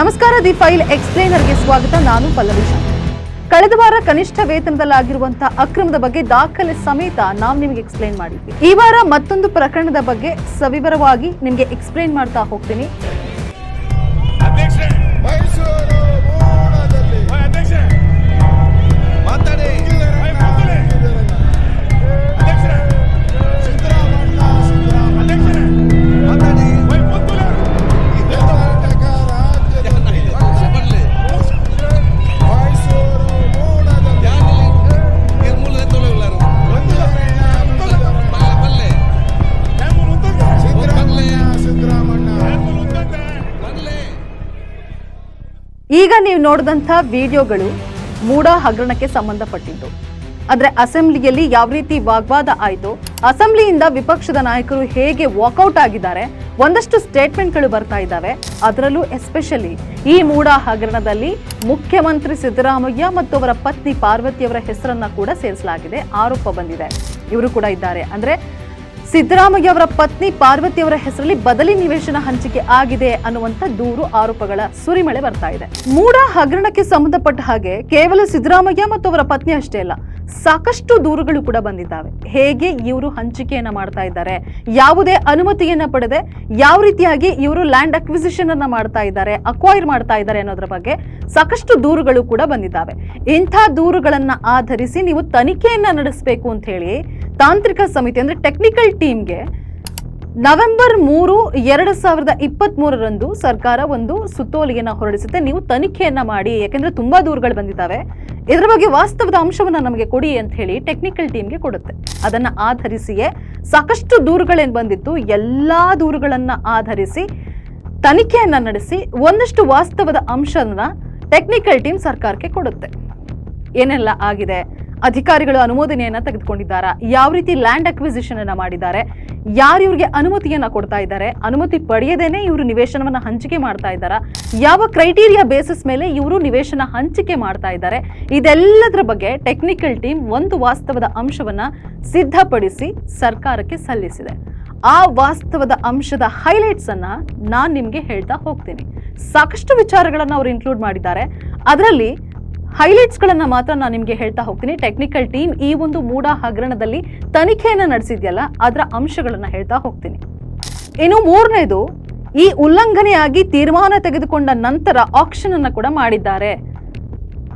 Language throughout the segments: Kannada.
ನಮಸ್ಕಾರ, ದಿ ಫೈಲ್ ಎಕ್ಸ್ಪ್ಲೇನರ್ಗೆ ಸ್ವಾಗತ. ನಾನು ಪಲ್ಲವಿ. ಕಳೆದ ವಾರ ಕನಿಷ್ಠ ವೇತನದಲ್ಲಾಗಿರುವಂತಹ ಅಕ್ರಮದ ಬಗ್ಗೆ ದಾಖಲೆ ಸಮೇತ ನಾವು ನಿಮಗೆ ಎಕ್ಸ್ಪ್ಲೇನ್ ಮಾಡಿದ್ವಿ. ಈ ವಾರ ಮತ್ತೊಂದು ಪ್ರಕರಣದ ಬಗ್ಗೆ ಸವಿವರವಾಗಿ ನಿಮಗೆ ಎಕ್ಸ್ಪ್ಲೇನ್ ಮಾಡ್ತಾ ಹೋಗ್ತೀನಿ. ಈಗ ನೀವು ನೋಡಿದಂಥ ವಿಡಿಯೋಗಳು ಮೂಡ ಹಗರಣಕ್ಕೆ ಸಂಬಂಧಪಟ್ಟಿದ್ದು. ಆದರೆ ಅಸೆಂಬ್ಲಿಯಲ್ಲಿ ಯಾವ ರೀತಿ ವಾಗ್ವಾದ ಆಯಿತು, ಅಸೆಂಬ್ಲಿಯಿಂದ ವಿಪಕ್ಷದ ನಾಯಕರು ಹೇಗೆ ವಾಕೌಟ್ ಆಗಿದ್ದಾರೆ, ಒಂದಷ್ಟು ಸ್ಟೇಟ್ಮೆಂಟ್ಗಳು ಬರ್ತಾ ಇದ್ದಾವೆ. ಅದರಲ್ಲೂ ಎಸ್ಪೆಷಲಿ ಈ ಮೂಡ ಹಗರಣದಲ್ಲಿ ಮುಖ್ಯಮಂತ್ರಿ ಸಿದ್ದರಾಮಯ್ಯ ಮತ್ತು ಅವರ ಪತ್ನಿ ಪಾರ್ವತಿಯವರ ಹೆಸರನ್ನ ಕೂಡ ಸೇರಿಸಲಾಗಿದೆ. ಆರೋಪ ಬಂದಿದೆ. ಇವರು ಕೂಡ ಇದ್ದಾರೆ. ಅಂದ್ರೆ ಸಿದ್ದರಾಮಯ್ಯ ಅವರ ಪತ್ನಿ ಪಾರ್ವತಿಯವರ ಹೆಸರಲ್ಲಿ ಬದಲಿ ನಿವೇಶನ ಹಂಚಿಕೆ ಆಗಿದೆ ಅನ್ನುವಂಥ ದೂರು ಆರೋಪಗಳ ಸುರಿಮಳೆ ಬರ್ತಾ ಇದೆ. ಮೂಡ ಹಗರಣಕ್ಕೆ ಸಂಬಂಧಪಟ್ಟ ಹಾಗೆ ಕೇವಲ ಸಿದ್ದರಾಮಯ್ಯ ಮತ್ತು ಅವರ ಪತ್ನಿ ಅಷ್ಟೇ ಅಲ್ಲ, ಸಾಕಷ್ಟು ದೂರುಗಳು ಕೂಡ ಬಂದಿದ್ದಾವೆ. ಹೇಗೆ ಇವರು ಹಂಚಿಕೆಯನ್ನ ಮಾಡ್ತಾ ಇದ್ದಾರೆ, ಯಾವುದೇ ಅನುಮತಿಯನ್ನ ಪಡೆದೆ ಯಾವ ರೀತಿಯಾಗಿ ಇವರು ಲ್ಯಾಂಡ್ ಅಕ್ವಿಸಿಷನ್ ಅನ್ನ ಮಾಡ್ತಾ ಇದ್ದಾರೆ, ಅಕ್ವೈರ್ ಮಾಡ್ತಾ ಇದ್ದಾರೆ ಅನ್ನೋದ್ರ ಬಗ್ಗೆ ಸಾಕಷ್ಟು ದೂರುಗಳು ಕೂಡ ಬಂದಿದ್ದಾವೆ. ಇಂಥ ದೂರುಗಳನ್ನ ಆಧರಿಸಿ ನೀವು ತನಿಖೆಯನ್ನ ನಡೆಸಬೇಕು ಅಂತ ಹೇಳಿ ತಾಂತ್ರಿಕ ಸಮಿತಿ ಅಂದ್ರೆ ಟೆಕ್ನಿಕಲ್ ಟೀಮ್ಗೆ ನವೆಂಬರ್ ಮೂರು, ಎರಡು ಸಾವಿರದ ಇಪ್ಪತ್ತ್ ಮೂರರಂದು ಸರ್ಕಾರ ಒಂದು ಸುತ್ತೋಲೆಯನ್ನ ಹೊರಡಿಸುತ್ತೆ. ನೀವು ತನಿಖೆಯನ್ನು ಮಾಡಿ, ಯಾಕೆಂದರೆ ತುಂಬ ದೂರುಗಳು ಬಂದಿದ್ದಾವೆ. ಇದರ ಬಗ್ಗೆ ವಾಸ್ತವದ ಅಂಶವನ್ನು ನಮಗೆ ಕೊಡಿ ಅಂತ ಹೇಳಿ ಟೆಕ್ನಿಕಲ್ ಟೀಮ್ಗೆ ಕೊಡುತ್ತೆ. ಅದನ್ನು ಆಧರಿಸಿಯೇ ಸಾಕಷ್ಟು ದೂರುಗಳೇನು ಬಂದಿತ್ತು. ಎಲ್ಲ ದೂರುಗಳನ್ನು ಆಧರಿಸಿ ತನಿಖೆಯನ್ನು ನಡೆಸಿ ಒಂದಷ್ಟು ವಾಸ್ತವದ ಅಂಶನ ಟೆಕ್ನಿಕಲ್ ಟೀಮ್ ಸರ್ಕಾರಕ್ಕೆ ಕೊಡುತ್ತೆ. ಏನೆಲ್ಲ ಆಗಿದೆ? ಅಧಿಕಾರಿಗಳು ಅನುಮೋದನೆಯನ್ನ ತೆಗೆದುಕೊಂಡಿದ್ದಾರೆ. ಯಾವ ರೀತಿ ಲ್ಯಾಂಡ್ ಅಕ್ವಿಸಿಷನ್ ಅನ್ನ ಮಾಡಿದ್ದಾರೆ? ಯಾರು ಇವ್ರಿಗೆ ಅನುಮತಿಯನ್ನ ಕೊಡ್ತಾ ಇದ್ದಾರೆ? ಅನುಮತಿ ಪಡೆಯದೇನೆ ಇವರು ನಿವೇಶನವನ್ನ ಹಂಚಿಕೆ ಮಾಡ್ತಾ ಇದ್ದಾರಾ? ಯಾವ ಕ್ರೈಟೀರಿಯಾ ಬೇಸಿಸ್ ಮೇಲೆ ಇವರು ನಿವೇಶನ ಹಂಚಿಕೆ ಮಾಡ್ತಾ ಇದ್ದಾರೆ? ಇದೆಲ್ಲದರ ಬಗ್ಗೆ ಟೆಕ್ನಿಕಲ್ ಟೀಮ್ ಒಂದು ವಾಸ್ತವದ ಅಂಶವನ್ನ ಸಿದ್ಧಪಡಿಸಿ ಸರ್ಕಾರಕ್ಕೆ ಸಲ್ಲಿಸಿದೆ. ಆ ವಾಸ್ತವದ ಅಂಶದ ಹೈಲೈಟ್ಸ್ ಅನ್ನ ನಾನು ನಿಮ್ಗೆ ಹೇಳ್ತಾ ಹೋಗ್ತೀನಿ. ಸಾಕಷ್ಟು ವಿಚಾರಗಳನ್ನ ಅವರು ಇನ್ಕ್ಲೂಡ್ ಮಾಡಿದ್ದಾರೆ. ಅದರಲ್ಲಿ ಹೈಲೈಟ್ಸ್ ಗಳನ್ನ ಮಾತ್ರ ನಾನು ನಿಮ್ಗೆ ಹೇಳ್ತಾ ಹೋಗ್ತೀನಿ. ಟೆಕ್ನಿಕಲ್ ಟೀಮ್ ಈ ಒಂದು ಮೂಡ ಹಗರಣದಲ್ಲಿ ತನಿಖೆಯನ್ನ ನಡೆಸಿದ್ಯಲ್ಲ, ಅದರ ಅಂಶಗಳನ್ನ ಹೇಳ್ತಾ ಹೋಗ್ತೀನಿ. ಇನ್ನು ಮೂರನೇದು, ಈ ಉಲ್ಲಂಘನೆಯಾಗಿ ತೀರ್ಮಾನ ತೆಗೆದುಕೊಂಡ ನಂತರ ಆಕ್ಷನ್ ಅನ್ನ ಕೂಡ ಮಾಡಿದ್ದಾರೆ.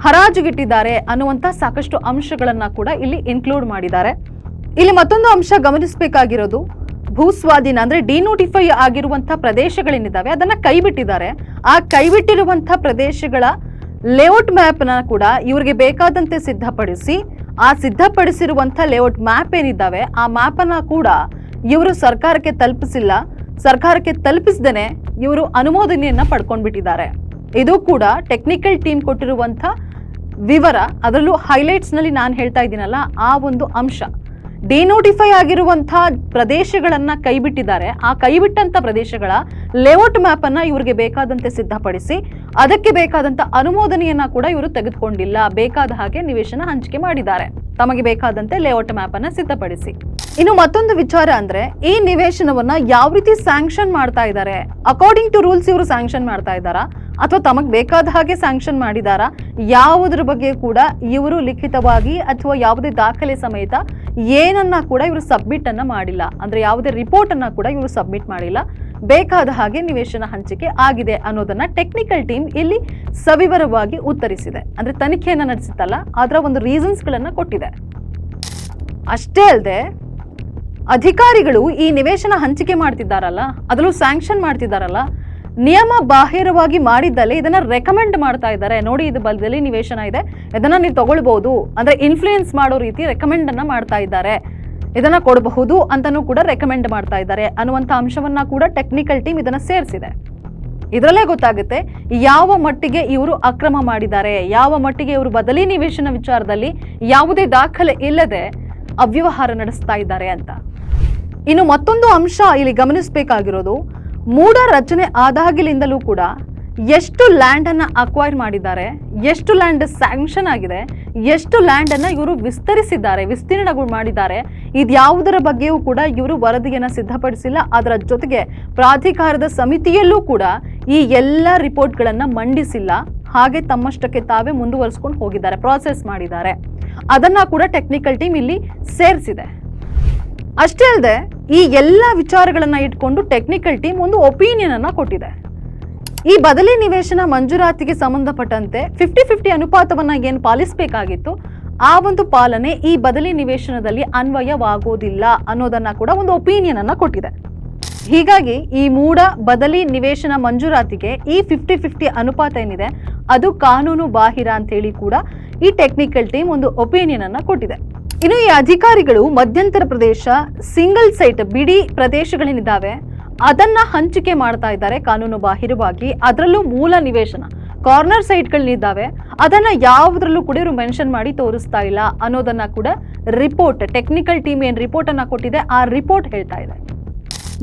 ಹರಾಜುಗಿಟ್ಟಿದ್ದಾರೆ ಅನ್ನುವಂತ ಸಾಕಷ್ಟು ಅಂಶಗಳನ್ನ ಕೂಡ ಇಲ್ಲಿ ಇನ್ಕ್ಲೂಡ್ ಮಾಡಿದ್ದಾರೆ. ಇಲ್ಲಿ ಮತ್ತೊಂದು ಅಂಶ ಗಮನಿಸಬೇಕಾಗಿರೋದು, ಭೂಸ್ವಾಧೀನ ಅಂದ್ರೆ ಡಿನೋಟಿಫೈ ಆಗಿರುವಂತಹ ಪ್ರದೇಶಗಳೇನಿದ್ದಾವೆ ಅದನ್ನ ಕೈಬಿಟ್ಟಿದ್ದಾರೆ. ಆ ಕೈಬಿಟ್ಟಿರುವಂತಹ ಪ್ರದೇಶಗಳ ಲೇಔಟ್ ಮ್ಯಾಪ್ನ ಕೂಡ ಇವರಿಗೆ ಬೇಕಾದಂತೆ ಸಿದ್ಧಪಡಿಸಿ, ಆ ಸಿದ್ಧಪಡಿಸಿರುವಂಥ ಲೇಔಟ್ ಮ್ಯಾಪ್ ಏನಿದ್ದಾವೆ, ಆ ಮ್ಯಾಪನ್ನ ಕೂಡ ಇವರು ಸರ್ಕಾರಕ್ಕೆ ತಲುಪಿಸಿಲ್ಲ. ಸರ್ಕಾರಕ್ಕೆ ತಲುಪಿಸದೇನೆ ಇವರು ಅನುಮೋದನೆಯನ್ನ ಪಡ್ಕೊಂಡ್ಬಿಟ್ಟಿದ್ದಾರೆ. ಇದು ಕೂಡ ಟೆಕ್ನಿಕಲ್ ಟೀಮ್ ಕೊಟ್ಟಿರುವಂಥ ವಿವರ, ಅದರಲ್ಲೂ ಹೈಲೈಟ್ಸ್ನಲ್ಲಿ ನಾನು ಹೇಳ್ತಾ ಇದ್ದೀನಲ್ಲ, ಆ ಒಂದು ಅಂಶ. ಡಿನೋಟಿಫೈ ಆಗಿರುವಂಥ ಪ್ರದೇಶಗಳನ್ನ ಕೈಬಿಟ್ಟಿದ್ದಾರೆ. ಆ ಕೈಬಿಟ್ಟಂತ ಪ್ರದೇಶಗಳ ಲೇಔಟ್ ಮ್ಯಾಪ್ ಅನ್ನ ಇವರಿಗೆ ಬೇಕಾದಂತೆ ಸಿದ್ಧಪಡಿಸಿ ಅದಕ್ಕೆ ಬೇಕಾದಂತ ಅನುಮೋದನೆಯನ್ನ ಕೂಡ ಇವರು ತೆಗೆದುಕೊಂಡಿಲ್ಲ. ಬೇಕಾದ ಹಾಗೆ ನಿವೇಶನ ಹಂಚಿಕೆ ಮಾಡಿದ್ದಾರೆ. ತಮಗೆ ಬೇಕಾದಂತೆ ಲೇಔಟ್ ಮ್ಯಾಪ್ ಅನ್ನ ಸಿದ್ಧಪಡಿಸಿ. ಇನ್ನು ಮತ್ತೊಂದು ವಿಚಾರ ಅಂದ್ರೆ, ಈ ನಿವೇಶನವನ್ನ ಯಾವ ರೀತಿ ಸ್ಯಾಂಕ್ಷನ್ ಮಾಡ್ತಾ ಇದ್ದಾರೆ? ಅಕಾರ್ಡಿಂಗ್ ಟು ರೂಲ್ಸ್ ಇವರು ಸ್ಯಾಂಕ್ಷನ್ ಮಾಡ್ತಾ ಇದ್ದಾರಾ? ಅಥವಾ ತಮಗ್ ಬೇಕಾದ ಹಾಗೆ ಸ್ಯಾಂಕ್ಷನ್ ಮಾಡಿದಾರಾ? ಯಾವುದ್ರ ಬಗ್ಗೆ ಕೂಡ ಇವರು ಲಿಖಿತವಾಗಿ ಅಥವಾ ಯಾವುದೇ ದಾಖಲೆ ಸಮೇತ ಏನನ್ನ ಕೂಡ ಇವರು ಸಬ್ಮಿಟ್ ಅನ್ನ ಮಾಡಿಲ್ಲ. ಅಂದ್ರೆ ಯಾವುದೇ ರಿಪೋರ್ಟ್ ಅನ್ನ ಕೂಡ ಇವರು ಸಬ್ಮಿಟ್ ಮಾಡಿಲ್ಲ. ಬೇಕಾದ ಹಾಗೆ ನಿವೇಶನ ಹಂಚಿಕೆ ಆಗಿದೆ ಅನ್ನೋದನ್ನ ಟೆಕ್ನಿಕಲ್ ಟೀಮ್ ಇಲ್ಲಿ ಸವಿವರವಾಗಿ ಉತ್ತರಿಸಿದೆ. ಅಂದ್ರೆ ತನಿಖೆಯನ್ನ ನಡೆಸುತ್ತಲ್ಲ ಅದರ ಒಂದು ರೀಸನ್ಸ್ ಗಳನ್ನ ಕೊಟ್ಟಿದೆ. ಅಷ್ಟೇ ಅಲ್ಲದೆ ಅಧಿಕಾರಿಗಳು ಈ ನಿವೇಶನ ಹಂಚಿಕೆ ಮಾಡ್ತಿದ್ದಾರಲ್ಲ, ಅದರಲ್ಲೂ ಸ್ಯಾಂಕ್ಷನ್ ಮಾಡ್ತಿದ್ದಾರಲ್ಲ, ನಿಯಮ ಬಾಹಿರವಾಗಿ ಮಾಡಿದ್ದಲ್ಲಿ ಇದನ್ನ ರೆಕಮೆಂಡ್ ಮಾಡ್ತಾ ಇದ್ದಾರೆ. ನೋಡಿ, ಇದು ಬಲದಲ್ಲಿ ನಿವೇಶನ ಇದೆ. ಇದನ್ನ ನೀವು ತಗೊಳ್ಬಹುದು ಅಂದ್ರೆ ಇನ್ಫ್ಲೂಯೆನ್ಸ್ ಮಾಡೋ ರೀತಿ ರೆಕಮೆಂಡ್ ಅನ್ನ ಮಾಡ್ತಾ ಇದ್ದಾರೆ. ಇದನ್ನ ಕೊಡಬಹುದು ಅಂತಾನೂ ಕೂಡ ರೆಕಮೆಂಡ್ ಮಾಡ್ತಾ ಇದ್ದಾರೆ. ಅನ್ನುವಂಥ ಅಂಶವನ್ನ ಕೂಡ ಟೆಕ್ನಿಕಲ್ ಟೀಮ್ ಇದನ್ನ ಸೇರಿಸಿದೆ. ಇದರಲ್ಲೇ ಗೊತ್ತಾಗುತ್ತೆ, ಯಾವ ಮಟ್ಟಿಗೆ ಇವರು ಅಕ್ರಮ ಮಾಡಿದ್ದಾರೆ, ಯಾವ ಮಟ್ಟಿಗೆ ಇವರು ಬದಲಿ ನಿವೇಶನ ವಿಚಾರದಲ್ಲಿ ಯಾವುದೇ ದಾಖಲೆ ಇಲ್ಲದೆ ಅವ್ಯವಹಾರ ನಡೆಸ್ತಾ ಇದ್ದಾರೆ ಅಂತ. ಇನ್ನು ಮತ್ತೊಂದು ಅಂಶ ಇಲ್ಲಿ ಗಮನಿಸಬೇಕಾಗಿರೋದು, ಮೂಢ ರಚನೆ ಆದಾಗಿಲಿಂದಲೂ ಕೂಡ ಎಷ್ಟು ಲ್ಯಾಂಡ್ ಅನ್ನ ಅಕ್ವೈರ್ ಮಾಡಿದ್ದಾರೆ, ಎಷ್ಟು ಲ್ಯಾಂಡ್ ಸ್ಯಾಂಕ್ಷನ್ ಆಗಿದೆ, ಎಷ್ಟು ಲ್ಯಾಂಡ್ ಅನ್ನ ಇವರು ವಿಸ್ತರಿಸಿದ್ದಾರೆ, ವಿಸ್ತೀರ್ಣಗಳು ಮಾಡಿದ್ದಾರೆ ಇದ್ಯಾವುದರ ಬಗ್ಗೆಯೂ ಕೂಡ ಇವರು ವರದಿಯನ್ನು ಸಿದ್ಧಪಡಿಸಿಲ್ಲ. ಅದರ ಜೊತೆಗೆ ಪ್ರಾಧಿಕಾರದ ಸಮಿತಿಯಲ್ಲೂ ಕೂಡ ಈ ಎಲ್ಲ ರಿಪೋರ್ಟ್ಗಳನ್ನು ಮಂಡಿಸಿಲ್ಲ. ಹಾಗೆ ತಮ್ಮಷ್ಟಕ್ಕೆ ತಾವೇ ಮುಂದುವರಿಸ್ಕೊಂಡು ಹೋಗಿದ್ದಾರೆ ಪ್ರಾಸೆಸ್ ಮಾಡಿದ್ದಾರೆ. ಅದನ್ನ ಕೂಡ ಟೆಕ್ನಿಕಲ್ ಟೀಮ್ ಇಲ್ಲಿ ಸೇರಿಸಿದೆ. ಅಷ್ಟೇ ಅಲ್ಲದೆ ಈ ಎಲ್ಲ ವಿಚಾರಗಳನ್ನು ಇಟ್ಕೊಂಡು ಟೆಕ್ನಿಕಲ್ ಟೀಮ್ ಒಂದು ಒಪಿನಿಯನ್ ಅನ್ನ ಕೊಟ್ಟಿದೆ. ಈ ಬದಲಿ ನಿವೇಶನ ಮಂಜೂರಾತಿಗೆ ಸಂಬಂಧಪಟ್ಟಂತೆ ಫಿಫ್ಟಿ ಫಿಫ್ಟಿ ಅನುಪಾತವನ್ನ ಏನು ಪಾಲಿಸಬೇಕಾಗಿತ್ತು? ಆ ಒಂದು ಪಾಲನೆ ಈ ಬದಲಿ ನಿವೇಶನದಲ್ಲಿ ಅನ್ವಯವಾಗೋದಿಲ್ಲ ಅನ್ನೋದನ್ನ ಕೂಡ ಒಂದು ಒಪಿನಿಯನ್ ಅನ್ನ ಕೊಟ್ಟಿದೆ. ಹೀಗಾಗಿ ಈ ಮೂಡ ಬದಲಿ ನಿವೇಶನ ಮಂಜೂರಾತಿಗೆ ಈ ಫಿಫ್ಟಿ ಫಿಫ್ಟಿ ಅನುಪಾತ ಏನಿದೆ? ಅದು ಕಾನೂನು ಬಾಹಿರ ಅಂತ ಹೇಳಿ ಕೂಡ ಈ ಟೆಕ್ನಿಕಲ್ ಟೀಮ್ ಒಂದು ಒಪಿನಿಯನ್ ಅನ್ನ ಕೊಟ್ಟಿದೆ. ಇನ್ನು ಈ ಅಧಿಕಾರಿಗಳು ಮಧ್ಯಂತರ ಪ್ರದೇಶ ಸಿಂಗಲ್ ಸೈಟ್ ಬಿಡಿ ಪ್ರದೇಶಗಳೇನಿದ್ದಾವೆ? ಅದನ್ನ ಹಂಚಿಕೆ ಮಾಡ್ತಾ ಇದ್ದಾರೆ ಕಾನೂನು ಬಾಹಿರವಾಗಿ. ಅದರಲ್ಲೂ ಮೂಲ ನಿವೇಶನ. ಕಾರ್ನರ್ ಸೈಟ್ಗಳನ್ನಿದ್ದಾವೆ ಅದನ್ನ ಯಾವುದ್ರಲ್ಲೂ ಕೂಡ ಇವರು ಮೆನ್ಷನ್ ಮಾಡಿ ತೋರಿಸ್ತಾ ಇಲ್ಲ ಅನ್ನೋದನ್ನ ಕೂಡ ರಿಪೋರ್ಟ್ ಟೆಕ್ನಿಕಲ್ ಟೀಮ್ ಏನ್ ರಿಪೋರ್ಟ್ ಅನ್ನ ಕೊಟ್ಟಿದೆ, ಆ ರಿಪೋರ್ಟ್ ಹೇಳ್ತಾ ಇದೆ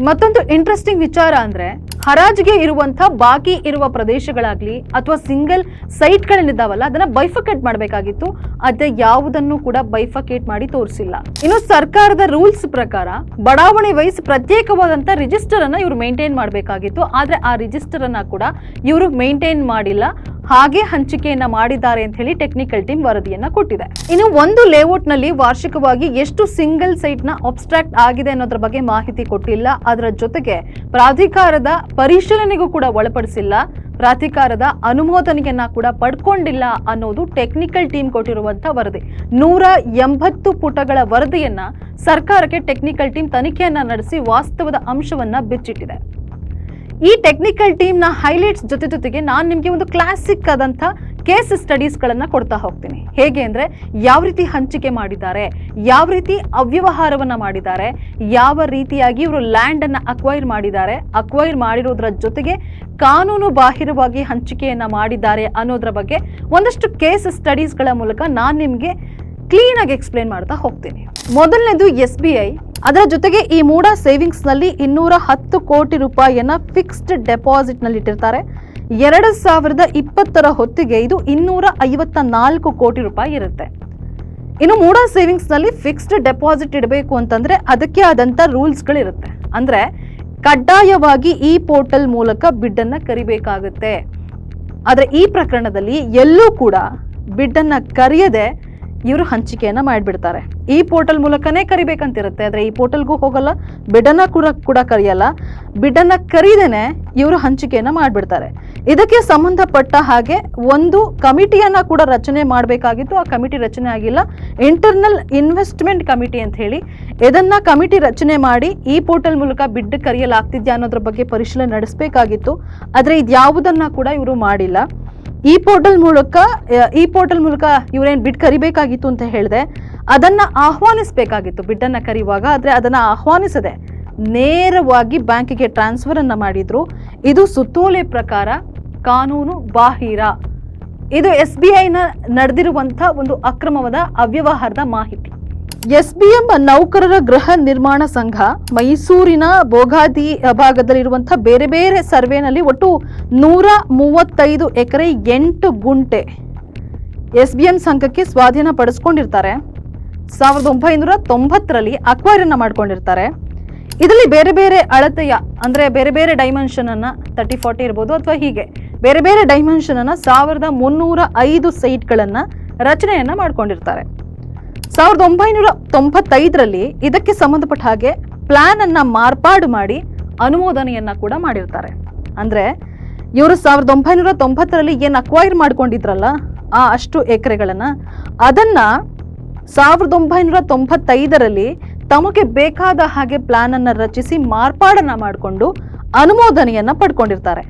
ಮತ್ತೊಂದು ಇಂಟ್ರೆಸ್ಟಿಂಗ್ ವಿಚಾರ ಅಂದ್ರೆ ಹರಾಜಿಗೆ ಇರುವಂತಹ ಬಾಕಿ ಇರುವ ಪ್ರದೇಶಗಳಾಗ್ಲಿ ಅಥವಾ ಸಿಂಗಲ್ ಸೈಟ್ಗಳೇನಿದ್ದಾವಲ್ಲ ಅದನ್ನ ಬೈಫಕೇಟ್ ಮಾಡಬೇಕಾಗಿತ್ತು. ಅದೇ ಯಾವುದನ್ನು ಕೂಡ ಬೈಫಕೇಟ್ ಮಾಡಿ ತೋರಿಸಿಲ್ಲ. ಇನ್ನು ಸರ್ಕಾರದ ರೂಲ್ಸ್ ಪ್ರಕಾರ ಬಡಾವಣೆ ವೈಸ್ ಪ್ರತ್ಯೇಕವಾದಂತ ರಿಜಿಸ್ಟರ್ ಅನ್ನ ಇವರು ಮೇಂಟೈನ್ ಮಾಡಬೇಕಾಗಿತ್ತು. ಆದ್ರೆ ಆ ರಿಜಿಸ್ಟರ್ ಅನ್ನ ಕೂಡ ಇವರು ಮೇಂಟೈನ್ ಮಾಡಿಲ್ಲ. ಹಾಗೆ ಹಂಚಿಕೆಯನ್ನ ಮಾಡಿದ್ದಾರೆ ಅಂತ ಹೇಳಿ ಟೆಕ್ನಿಕಲ್ ಟೀಮ್ ವರದಿಯನ್ನ ಕೊಟ್ಟಿದೆ. ಇನ್ನು ಒಂದು ಲೇಔಟ್ನಲ್ಲಿ ವಾರ್ಷಿಕವಾಗಿ ಎಷ್ಟು ಸಿಂಗಲ್ ಸೈಟ್ನ ಅಬ್ಸ್ಟ್ರಾಕ್ಟ್ ಆಗಿದೆ ಅನ್ನೋದ್ರ ಬಗ್ಗೆ ಮಾಹಿತಿ ಕೊಟ್ಟಿಲ್ಲ. ಅದರ ಜೊತೆಗೆ ಪ್ರಾಧಿಕಾರದ ಪರಿಶೀಲನೆಗೂ ಕೂಡ ಒಳಪಡಿಸಿಲ್ಲ. ಪ್ರಾಧಿಕಾರದ ಅನುಮೋದನೆಯನ್ನ ಕೂಡ ಪಡ್ಕೊಂಡಿಲ್ಲ ಅನ್ನೋದು ಟೆಕ್ನಿಕಲ್ ಟೀಮ್ ಕೊಟ್ಟಿರುವಂತ ವರದಿ. ನೂರ ಎಂಬತ್ತು ಪುಟಗಳ ವರದಿಯನ್ನ ಸರ್ಕಾರಕ್ಕೆ ಟೆಕ್ನಿಕಲ್ ಟೀಮ್ ತನಿಖೆಯನ್ನ ನಡೆಸಿ ವಾಸ್ತವದ ಅಂಶವನ್ನ ಬಿಚ್ಚಿಟ್ಟಿದೆ. ಈ ಟೆಕ್ನಿಕಲ್ ಟೀಮ್ನ ಹೈಲೈಟ್ಸ್ ಜೊತೆ ಜೊತೆಗೆ ನಾನು ನಿಮಗೆ ಒಂದು ಕ್ಲಾಸಿಕ್ ಆದಂಥ ಕೇಸ್ ಸ್ಟಡೀಸ್ಗಳನ್ನು ಕೊಡ್ತಾ ಹೋಗ್ತೀನಿ. ಹೇಗೆ ಅಂದರೆ ಯಾವ ರೀತಿ ಹಂಚಿಕೆ ಮಾಡಿದ್ದಾರೆ, ಯಾವ ರೀತಿ ಅವ್ಯವಹಾರವನ್ನು ಮಾಡಿದ್ದಾರೆ, ಯಾವ ರೀತಿಯಾಗಿ ಇವರು ಲ್ಯಾಂಡನ್ನು ಅಕ್ವೈರ್ ಮಾಡಿದ್ದಾರೆ ಅಕ್ವೈರ್ ಮಾಡಿರೋದ್ರ ಜೊತೆಗೆ ಕಾನೂನು ಬಾಹಿರವಾಗಿ ಹಂಚಿಕೆಯನ್ನು ಮಾಡಿದ್ದಾರೆ ಅನ್ನೋದ್ರ ಬಗ್ಗೆ ಒಂದಷ್ಟು ಕೇಸ್ ಸ್ಟಡೀಸ್ಗಳ ಮೂಲಕ ನಾನು ನಿಮಗೆ ಕ್ಲೀನಾಗಿ ಎಕ್ಸ್ಪ್ಲೇನ್ ಮಾಡ್ತಾ ಹೋಗ್ತೀನಿ. ಮೊದಲನೇದು ಎಸ್ ಬಿ ಐ ಅದರ ಜೊತೆಗೆ ಈ ಮೂಡ ಸೇವಿಂಗ್ಸ್ನಲ್ಲಿ ಇನ್ನೂರ ಹತ್ತು ಕೋಟಿ ರೂಪಾಯಿಯನ್ನ ಫಿಕ್ಸ್ಡ್ ಡೆಪಾಸಿಟ್ನಲ್ಲಿ ಇಟ್ಟಿರ್ತಾರೆ. ಎರಡು ಸಾವಿರದ ಇಪ್ಪತ್ತರ ಹೊತ್ತಿಗೆ ಇದು ಇನ್ನೂರ ಐವತ್ತ ನಾಲ್ಕು ಕೋಟಿ ರೂಪಾಯಿ ಇರುತ್ತೆ. ಇನ್ನು ಮೂಡ ಸೇವಿಂಗ್ಸ್ನಲ್ಲಿ ಫಿಕ್ಸ್ಡ್ ಡೆಪಾಸಿಟ್ ಇಡಬೇಕು ಅಂತಂದ್ರೆ ಅದಕ್ಕೆ ಆದಂತ ರೂಲ್ಸ್ಗಳಿರುತ್ತೆ. ಅಂದ್ರೆ ಕಡ್ಡಾಯವಾಗಿ ಈ ಪೋರ್ಟಲ್ ಮೂಲಕ ಬಿಡ್ಡನ್ನು ಕರಿಬೇಕಾಗುತ್ತೆ. ಆದರೆ ಈ ಪ್ರಕರಣದಲ್ಲಿ ಎಲ್ಲೂ ಕೂಡ ಬಿಡ್ಡನ್ನು ಕರೆಯದೆ ಇವರು ಹಂಚಿಕೆಯನ್ನ ಮಾಡಿಬಿಡ್ತಾರೆ. ಈ ಪೋರ್ಟಲ್ ಮೂಲಕನೇ ಕರಿಬೇಕಂತಿರುತ್ತೆ. ಆದ್ರೆ ಈ ಪೋರ್ಟಲ್ಗೂ ಹೋಗಲ್ಲ, ಬಿಡನ್ನ ಕೂಡ ಕೂಡ ಕರೆಯಲ್ಲ. ಬಿಡನ್ನ ಕರೀದೇನೆ ಇವರು ಹಂಚಿಕೆಯನ್ನ ಮಾಡಿಬಿಡ್ತಾರೆ. ಇದಕ್ಕೆ ಸಂಬಂಧಪಟ್ಟ ಹಾಗೆ ಒಂದು ಕಮಿಟಿಯನ್ನ ಕೂಡ ರಚನೆ ಮಾಡಬೇಕಾಗಿತ್ತು. ಆ ಕಮಿಟಿ ರಚನೆ ಆಗಿಲ್ಲ. ಇಂಟರ್ನಲ್ ಇನ್ವೆಸ್ಟ್ಮೆಂಟ್ ಕಮಿಟಿ ಅಂತ ಹೇಳಿ ಇದನ್ನ ಕಮಿಟಿ ರಚನೆ ಮಾಡಿ ಈ ಪೋರ್ಟಲ್ ಮೂಲಕ ಬಿಡ್ ಕರೆಯಲಾಗ್ತಿದ್ಯಾ ಅನ್ನೋದ್ರ ಬಗ್ಗೆ ಪರಿಶೀಲನೆ ನಡೆಸಬೇಕಾಗಿತ್ತು. ಆದ್ರೆ ಇದ್ಯಾವುದನ್ನ ಕೂಡ ಇವರು ಮಾಡಿಲ್ಲ. ಈ ಪೋರ್ಟಲ್ ಮೂಲಕ ಈ ಪೋರ್ಟಲ್ ಮೂಲಕ ಇವರೇನ್ ಬಿಡ್ ಕರಿಬೇಕಾಗಿತ್ತು ಅಂತ ಹೇಳಿದೆ. ಅದನ್ನ ಆಹ್ವಾನಿಸಬೇಕಾಗಿತ್ತು. ಬಿಡ್ಡನ್ನು ಕರೆಯುವಾಗ, ಆದ್ರೆ ಅದನ್ನ ಆಹ್ವಾನಿಸದೆ ನೇರವಾಗಿ ಬ್ಯಾಂಕಿಗೆ ಟ್ರಾನ್ಸ್ಫರ್ ಮಾಡಿದರು ಮಾಡಿದ್ರು. ಇದು ಸುತ್ತೋಲೆ ಪ್ರಕಾರ ಕಾನೂನು ಬಾಹಿರ. ಇದು ಎಸ್ ಬಿ ಐನ ನಡೆದಿರುವಂಥ ಒಂದು ಅಕ್ರಮವಾದ ಅವ್ಯವಹಾರದ ಮಾಹಿತಿ. ಎಸ್ ಬಿ ಎಂ ನೌಕರರ ಗೃಹ ನಿರ್ಮಾಣ ಸಂಘ ಮೈಸೂರಿನ ಬೋಗಾದಿ ಭಾಗದಲ್ಲಿರುವಂತಹ ಬೇರೆ ಬೇರೆ ಸರ್ವೆನಲ್ಲಿ ಒಟ್ಟು ನೂರ ಮೂವತ್ತೈದು ಎಕರೆ ಎಂಟು ಗುಂಟೆ ಎಸ್ ಬಿ ಸಂಘಕ್ಕೆ ಸ್ವಾಧೀನ ಪಡಿಸ್ಕೊಂಡಿರ್ತಾರೆ. ಸಾವಿರದ ಒಂಬೈನೂರ ತೊಂಬತ್ತರಲ್ಲಿ ಅಕ್ವೈರನ್ನ ಮಾಡ್ಕೊಂಡಿರ್ತಾರೆ. ಇದರಲ್ಲಿ ಬೇರೆ ಬೇರೆ ಅಳತೆಯ ಅಂದ್ರೆ ಬೇರೆ ಬೇರೆ ಡೈಮೆನ್ಷನ್ ಅನ್ನ ತರ್ಟಿ ಫಾರ್ಟಿ ಇರ್ಬೋದು ಅಥವಾ ಹೀಗೆ ಬೇರೆ ಬೇರೆ ಡೈಮೆನ್ಷನ್ ಅನ್ನ ಸಾವಿರದ ಮುನ್ನೂರ ಐದು ಸೈಟ್ಗಳನ್ನ ರಚನೆಯನ್ನ ಮಾಡ್ಕೊಂಡಿರ್ತಾರೆ. ಸಾವಿರದ ಒಂಬೈನೂರ ತೊಂಬತ್ತೈದರಲ್ಲಿ ಇದಕ್ಕೆ ಸಂಬಂಧಪಟ್ಟ ಹಾಗೆ ಪ್ಲಾನ್ ಅನ್ನ ಮಾರ್ಪಾಡು ಮಾಡಿ ಅನುಮೋದನೆಯನ್ನ ಕೂಡ ಮಾಡಿರ್ತಾರೆ. ಅಂದ್ರೆ ಇವರು ಸಾವಿರದ ಒಂಬೈನೂರ ತೊಂಬತ್ತರಲ್ಲಿ ಏನು ಅಕ್ವೈರ್ ಮಾಡ್ಕೊಂಡಿದ್ರಲ್ಲ ಆ ಅಷ್ಟು ಎಕರೆಗಳನ್ನ, ಅದನ್ನ ಸಾವಿರದ ಒಂಬೈನೂರ ತೊಂಬತ್ತೈದರಲ್ಲಿ ತಮಗೆ ಬೇಕಾದ ಹಾಗೆ ಪ್ಲಾನ್ ಅನ್ನ ರಚಿಸಿ ಮಾರ್ಪಾಡನ್ನ ಮಾಡಿಕೊಂಡು ಅನುಮೋದನೆಯನ್ನ ಪಡ್ಕೊಂಡಿರ್ತಾರೆ.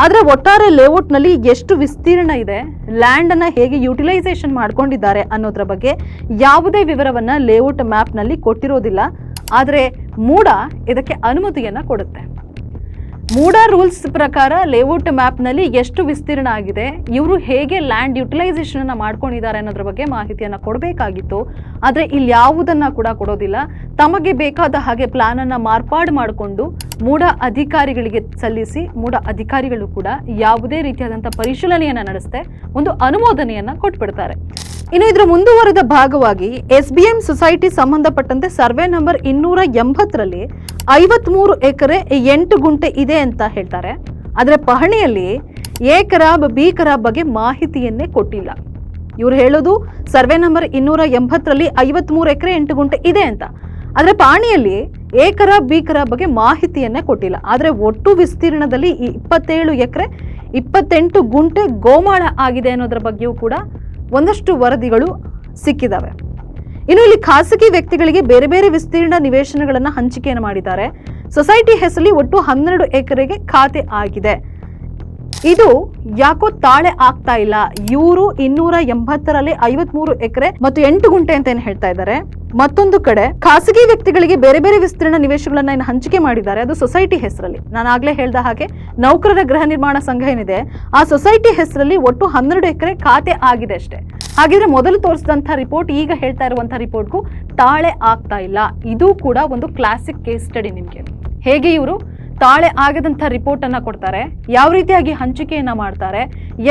ಆದ್ರೆ ಒಟ್ಟಾರೆ ಲೇಔಟ್ನಲ್ಲಿ ಎಷ್ಟು ವಿಸ್ತೀರ್ಣ ಇದೆ ಲ್ಯಾಂಡ್ ಅನ್ನ ಹೇಗೆ ಯುಟಿಲೈಸೇಷನ್ ಮಾಡ್ಕೊಂಡಿದ್ದಾರೆ ಅನ್ನೋದ್ರ ಬಗ್ಗೆ ಯಾವುದೇ ವಿವರವನ್ನ ಲೇಔಟ್ ಮ್ಯಾಪ್ನಲ್ಲಿ ಕೊಟ್ಟಿರೋದಿಲ್ಲ. ಆದ್ರೆ ಮೂಡ ಇದಕ್ಕೆ ಅನುಮತಿಯನ್ನ ಕೊಡುತ್ತೆ. ಮೂಡ ರೂಲ್ಸ್ ಪ್ರಕಾರ ಲೇಔಟ್ ಮ್ಯಾಪ್ನಲ್ಲಿ ಎಷ್ಟು ವಿಸ್ತೀರ್ಣ ಆಗಿದೆ, ಇವರು ಹೇಗೆ ಲ್ಯಾಂಡ್ ಯುಟಿಲೈಸೇಷನ್ ಅನ್ನ ಮಾಡ್ಕೊಂಡಿದ್ದಾರೆ ಅನ್ನೋದ್ರ ಬಗ್ಗೆ ಮಾಹಿತಿಯನ್ನ ಕೊಡಬೇಕಾಗಿತ್ತು. ಆದರೆ ಇಲ್ಲಿ ಯಾವುದನ್ನ ಕೂಡ ಕೊಡೋದಿಲ್ಲ. ತಮಗೆ ಬೇಕಾದ ಹಾಗೆ ಪ್ಲಾನ್ ಅನ್ನ ಮಾರ್ಪಾಡು ಮಾಡಿಕೊಂಡು ಮೂಡ ಅಧಿಕಾರಿಗಳಿಗೆ ಸಲ್ಲಿಸಿ, ಮೂಡ ಅಧಿಕಾರಿಗಳು ಕೂಡ ಯಾವುದೇ ರೀತಿಯಾದಂಥ ಪರಿಶೀಲನೆಯನ್ನ ನಡೆಸದೆ, ಒಂದು ಅನುಮೋದನೆಯನ್ನ ಕೊಟ್ಬಿಡ್ತಾರೆ. ಇನ್ನು ಇದರ ಮುಂದುವರೆದ ಭಾಗವಾಗಿ ಎಸ್ ಬಿ ಎಂ ಸೊಸೈಟಿ ಸಂಬಂಧಪಟ್ಟಂತೆ ಸರ್ವೆ ನಂಬರ್ ಇನ್ನೂರ ಎಂಬತ್ತರಲ್ಲಿ ಐವತ್ಮೂರು ಎಕರೆ ಎಂಟು ಗುಂಟೆ ಇದೆ ಅಂತ ಹೇಳ್ತಾರೆ. ಆದರೆ ಪಹಣಿಯಲ್ಲಿ ಎ ಕರಾಬ್, ಬಿ ಕರಾಬ್ ಬಗ್ಗೆ ಮಾಹಿತಿಯನ್ನೇ ಕೊಟ್ಟಿಲ್ಲ. ಇವ್ರು ಹೇಳೋದು ಸರ್ವೆ ನಂಬರ್ ಇನ್ನೂರ ಎಂಬತ್ತರಲ್ಲಿ ಐವತ್ಮೂರು ಎಕರೆ ಎಂಟು ಗುಂಟೆ ಇದೆ ಅಂತ. ಆದರೆ ಪಾಣಿಯಲ್ಲಿ ಎ ಕರಾಬ್, ಬಿ ಕರಾಬ್ ಬಗ್ಗೆ ಮಾಹಿತಿಯನ್ನೇ ಕೊಟ್ಟಿಲ್ಲ. ಆದರೆ ಒಟ್ಟು ವಿಸ್ತೀರ್ಣದಲ್ಲಿ ಇಪ್ಪತ್ತೇಳು ಎಕರೆ, ಇಪ್ಪತ್ತೆಂಟು ಗುಂಟೆ ಗೋಮಾಳ ಆಗಿದೆ ಅನ್ನೋದ್ರ ಬಗ್ಗೆಯೂ ಕೂಡ ಒಂದಷ್ಟು ವರದಿಗಳು ಸಿಕ್ಕಿದಾವೆ. ಇನ್ನು ಇಲ್ಲಿ ಖಾಸಗಿ ವ್ಯಕ್ತಿಗಳಿಗೆ ಬೇರೆ ಬೇರೆ ವಿಸ್ತೀರ್ಣ ನಿವೇಶನಗಳನ್ನು ಹಂಚಿಕೆಯನ್ನು ಮಾಡಿದ್ದಾರೆ. ಸೊಸೈಟಿ ಹೆಸರಲ್ಲಿ ಒಟ್ಟು ಹನ್ನೆರಡು ಎಕರೆಗೆ ಖಾತೆ ಆಗಿದೆ. ಇದು ಯಾಕೋ ತಾಳೆ ಆಗ್ತಾ ಇಲ್ಲ. ಇವರು ಇನ್ನೂರ ಎಂಬತ್ತರಲ್ಲಿ ಐವತ್ಮೂರು ಎಕರೆ ಮತ್ತು ಎಂಟು ಗುಂಟೆ ಅಂತ ಏನು ಹೇಳ್ತಾ ಇದ್ದಾರೆ. ಮತ್ತೊಂದು ಕಡೆ ಖಾಸಗಿ ವ್ಯಕ್ತಿಗಳಿಗೆ ಬೇರೆ ಬೇರೆ ವಿಸ್ತೀರ್ಣ ನಿವೇಶಗಳನ್ನ ಏನು ಹಂಚಿಕೆ ಮಾಡಿದ್ದಾರೆ. ಅದು ಸೊಸೈಟಿ ಹೆಸರಲ್ಲಿ. ನಾನು ಆಗ್ಲೇ ಹೇಳ್ದ ಹಾಗೆ ನೌಕರರ ಗೃಹ ನಿರ್ಮಾಣ ಸಂಘ ಏನಿದೆ, ಆ ಸೊಸೈಟಿ ಹೆಸರಲ್ಲಿ ಒಟ್ಟು ಹನ್ನೆರಡು ಎಕರೆ ಖಾತೆ ಆಗಿದೆ ಅಷ್ಟೇ. ಹಾಗಿದ್ರೆ ಮೊದಲು ತೋರಿಸಿದಂಥ ರಿಪೋರ್ಟ್, ಈಗ ಹೇಳ್ತಾ ಇರುವಂತಹ ರಿಪೋರ್ಟ್ಗೂ ತಾಳೆ ಆಗ್ತಾ ಇಲ್ಲ. ಇದು ಕೂಡ ಒಂದು ಕ್ಲಾಸಿಕ್ ಕೇಸ್ ಸ್ಟಡಿ ನಿಮಗೆ. ಹೇಗೆ ಇವರು ತಾಳೆ ಆಗದಂಥ ರಿಪೋರ್ಟ್ ಅನ್ನ ಕೊಡ್ತಾರೆ, ಯಾವ ರೀತಿಯಾಗಿ ಹಂಚಿಕೆಯನ್ನ ಮಾಡ್ತಾರೆ,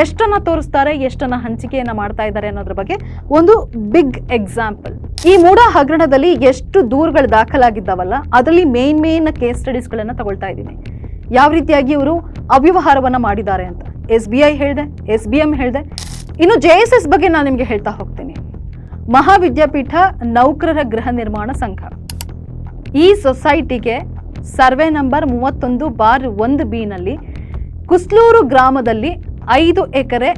ಎಷ್ಟನ್ನ ತೋರಿಸ್ತಾರೆ, ಎಷ್ಟನ್ನ ಹಂಚಿಕೆಯನ್ನ ಮಾಡ್ತಾ ಇದ್ದಾರೆ ಅನ್ನೋದ್ರ ಬಗ್ಗೆ ಒಂದು ಬಿಗ್ ಎಕ್ಸಾಂಪಲ್ ಈ ಮೂಡ ಹಗರಣದಲ್ಲಿ ಎಷ್ಟು ದೂರುಗಳು ದಾಖಲಾಗಿದ್ದಾವಲ್ಲ, ಅದರಲ್ಲಿ ಮೇನ್ ಮೇನ್ ಕೇಸ್ ಸ್ಟಡೀಸ್ಗಳನ್ನ ತಗೊಳ್ತಾ ಇದ್ದೀನಿ. ಯಾವ ರೀತಿಯಾಗಿ ಇವರು ಅವ್ಯವಹಾರವನ್ನ ಮಾಡಿದ್ದಾರೆ ಅಂತ. ಎಸ್ ಬಿ ಐ ಹೇಳಿದೆ ಎಸ್ ಬಿ ಎಂ ಹೇಳಿದೆ. ಇನ್ನು ಜೆ ಎಸ್ ಎಸ್ ಬಗ್ಗೆ ನಾನು ನಿಮಗೆ ಹೇಳ್ತಾ ಹೋಗ್ತೀನಿ. ಮಹಾವಿದ್ಯಾಪೀಠ ನೌಕರರ ಗೃಹ ನಿರ್ಮಾಣ ಸಂಘ. ಈ ಸೊಸೈಟಿಗೆ ಸರ್ವೆ ನಂಬರ್ ಮೂವತ್ತೊಂದು ಬಾರ್ ಒಂದು ಬಿನಲ್ಲಿ ಕುಸ್ಲೂರು ಗ್ರಾಮದಲ್ಲಿ ಐದು ಎಕರೆ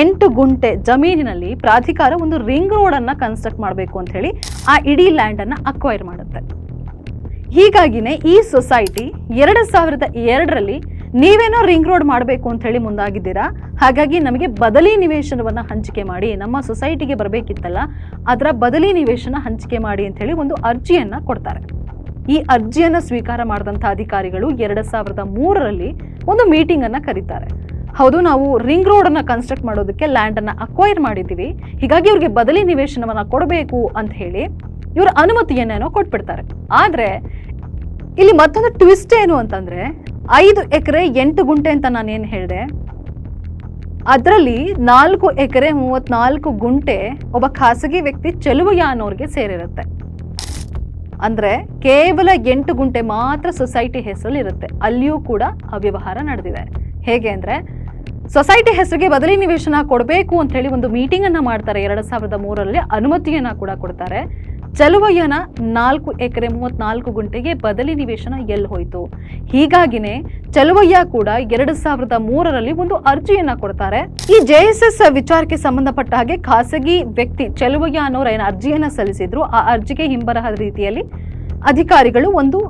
ಎಂಟು ಗುಂಟೆ ಜಮೀನಿನಲ್ಲಿ ಪ್ರಾಧಿಕಾರ ಒಂದು ರಿಂಗ್ ರೋಡನ್ನು ಕನ್ಸ್ಟ್ರಕ್ಟ್ ಮಾಡಬೇಕು ಅಂತ ಹೇಳಿ ಆ ಇಡೀ ಲ್ಯಾಂಡ್ ಅನ್ನ ಅಕ್ವೈರ್ ಮಾಡುತ್ತೆ. ಹೀಗಾಗಿನೇ ಈ ಸೊಸೈಟಿ ಎರಡು ಸಾವಿರದ ಎರಡರಲ್ಲಿ ನೀವೇನೋ ರಿಂಗ್ ರೋಡ್ ಮಾಡಬೇಕು ಅಂತ ಹೇಳಿ ಮುಂದಾಗಿದ್ದೀರಾ? ಹಾಗಾಗಿ ನಮಗೆ ಬದಲಿ ನಿವೇಶನವನ್ನು ಹಂಚಿಕೆ ಮಾಡಿ, ನಮ್ಮ ಸೊಸೈಟಿಗೆ ಬರಬೇಕಿತ್ತಲ್ಲ, ಅದರ ಬದಲಿ ನಿವೇಶನ ಹಂಚಿಕೆ ಮಾಡಿ ಅಂತ ಹೇಳಿ ಒಂದು ಅರ್ಜಿಯನ್ನ ಕೊಡ್ತಾರೆ. ಈ ಅರ್ಜಿಯನ್ನ ಸ್ವೀಕಾರ ಮಾಡಿದಂಥ ಅಧಿಕಾರಿಗಳು ಎರಡು ಸಾವಿರದ ಮೂರರಲ್ಲಿ ಒಂದು ಮೀಟಿಂಗ್ ಅನ್ನ ಕರೀತಾರೆ. ಹೌದು, ನಾವು ರಿಂಗ್ ರೋಡ್ ಅನ್ನ ಕನ್ಸ್ಟ್ರಕ್ಟ್ ಮಾಡೋದಕ್ಕೆ ಲ್ಯಾಂಡ್ ಅನ್ನ ಅಕ್ವೈರ್ ಮಾಡಿದ್ದೀವಿ. ಹೀಗಾಗಿ ಅವ್ರಿಗೆ ಬದಲಿ ನಿವೇಶನವನ್ನ ಕೊಡಬೇಕು ಅಂತ ಹೇಳಿ ಇವರ ಅನುಮತಿಯನ್ನೇನೋ ಕೊಟ್ಬಿಡ್ತಾರೆ. ಆದ್ರೆ, ಇಲ್ಲಿ ಮತ್ತೊಂದು ಟ್ವಿಸ್ಟ್ ಏನು ಅಂತಂದ್ರೆ, ಐದು ಎಕರೆ ಎಂಟು ಗುಂಟೆ ಅಂತ ನಾನೇನು ಹೇಳಿದೆ? ಅದರಲ್ಲಿ ನಾಲ್ಕು ಎಕರೆ ಮೂವತ್ನಾಲ್ಕು ಗುಂಟೆ ಒಬ್ಬ ಖಾಸಗಿ ವ್ಯಕ್ತಿ ಚೆಲುವಯ್ಯ ಅನ್ನೋರಿಗೆ ಸೇರಿರುತ್ತೆ. ಅಂದ್ರೆ ಕೇವಲ ಎಂಟು ಗುಂಟೆ ಮಾತ್ರ ಸೊಸೈಟಿ ಹೆಸರಲ್ಲಿ ಇರುತ್ತೆ. ಅಲ್ಲಿಯೂ ಕೂಡ ಅವ್ಯವಹಾರ ನಡೆದಿದೆ. ಹೇಗೆ ಅಂದ್ರೆ, ಸೊಸೈಟಿ ಹೆಸರಿಗೆ ಬದಲಿ ನಿವೇಶನ ಕೊಡಬೇಕು ಅಂತ ಹೇಳಿ ಒಂದು ಮೀಟಿಂಗ್ ಅನ್ನ ಮಾಡ್ತಾರೆ. ಎರಡು ಸಾವಿರದ ಮೂರರಲ್ಲಿ ಅನುಮತಿಯನ್ನ ಕೂಡ ಕೊಡ್ತಾರೆ. ಚಲುವಯ್ಯನ ನಾಲ್ಕು ಎಕರೆ ಮೂವತ್ನಾಲ್ಕು ಗುಂಟೆಗೆ ಬದಲಿ ನಿವೇಶನ ಎಲ್ಲಿ ಹೋಯಿತು? ಹೀಗಾಗಿನೇ ಚಲುವಯ್ಯ ಕೂಡ ಎರಡು ಸಾವಿರದ ಮೂರರಲ್ಲಿ ಒಂದು ಅರ್ಜಿಯನ್ನ ಕೊಡ್ತಾರೆ. ಈ ಜೆ ಎಸ್ ವಿಚಾರಕ್ಕೆ ಸಂಬಂಧಪಟ್ಟ ಹಾಗೆ ಖಾಸಗಿ ವ್ಯಕ್ತಿ ಚಲುವಯ್ಯ ಅನ್ನೋರ ಏನ ಅರ್ಜಿಯನ್ನ ಸಲ್ಲಿಸಿದ್ರು, ಆ ಅರ್ಜಿಗೆ ಹಿಂಬರಹದ ರೀತಿಯಲ್ಲಿ ಅಧಿಕಾರಿಗಳು ಒಂದು